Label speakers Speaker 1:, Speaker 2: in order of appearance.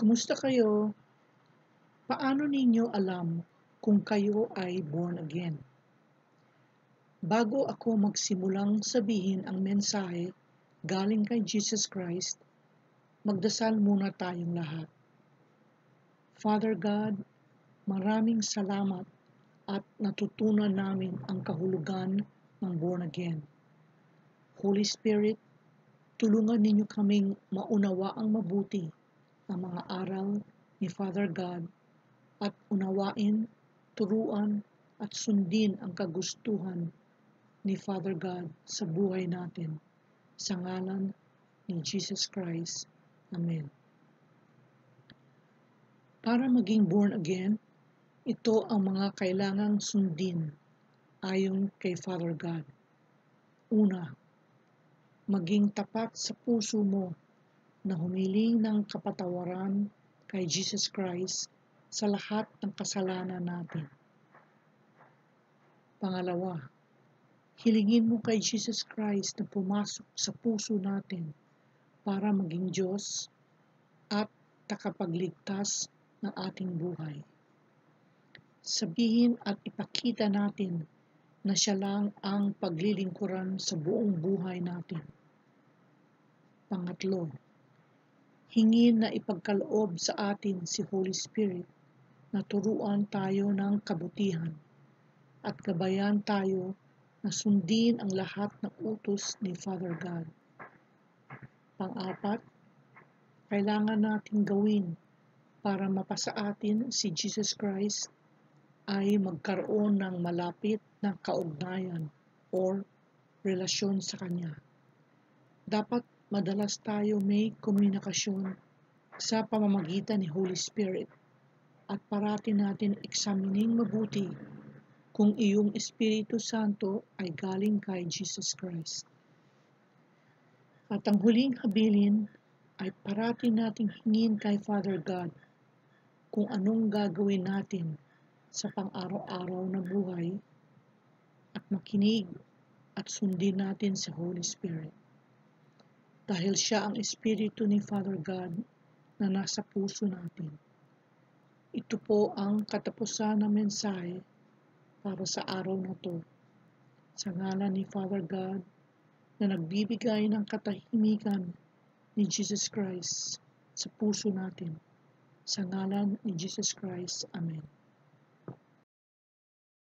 Speaker 1: Kumusta kayo? Paano ninyo alam kung kayo ay born again? Bago ako magsimulang sabihin ang mensahe galing kay Jesus Christ, magdasal muna tayong lahat. Father God, maraming salamat at natutunan namin ang kahulugan ng born again. Holy Spirit, tulungan ninyo kaming maunawa ang mabuti ang mga aral ni Father God at unawain, turuan at sundin ang kagustuhan ni Father God sa buhay natin. Sa ngalan ni Jesus Christ. Amen. Para maging born again, ito ang mga kailangang sundin ayon kay Father God. Una, maging tapat sa puso mo na humiling ng kapatawaran kay Jesus Christ sa lahat ng kasalanan natin. Pangalawa, hilingin mo kay Jesus Christ na pumasok sa puso natin para maging Diyos at takapagligtas ng ating buhay. Sabihin at ipakita natin na siya lang ang paglilingkuran sa buong buhay natin. Pangatlo, hingin na ipagkaloob sa atin si Holy Spirit na turuan tayo ng kabutihan at gabayan tayo na sundin ang lahat ng utos ni Father God. Pang-apat, kailangan natin gawin para mapasa atin si Jesus Christ ay magkaroon ng malapit na kaugnayan or relasyon sa Kanya. Dapat madalas tayo may komunikasyon sa pamamagitan ni Holy Spirit at parati natin eksamining mabuti kung iyong Espiritu Santo ay galing kay Jesus Christ. At ang huling habilin ay parati nating hingin kay Father God kung anong gagawin natin sa pang-araw-araw na buhay at makinig at sundin natin sa Holy Spirit dahil siya ang Espiritu ni Father God na nasa puso natin. Ito po ang katapusan ng mensahe para sa araw na to. Sa ngalan ni Father God na nagbibigay ng katahimikan ni Jesus Christ sa puso natin. Sa ngalan ni Jesus Christ. Amen.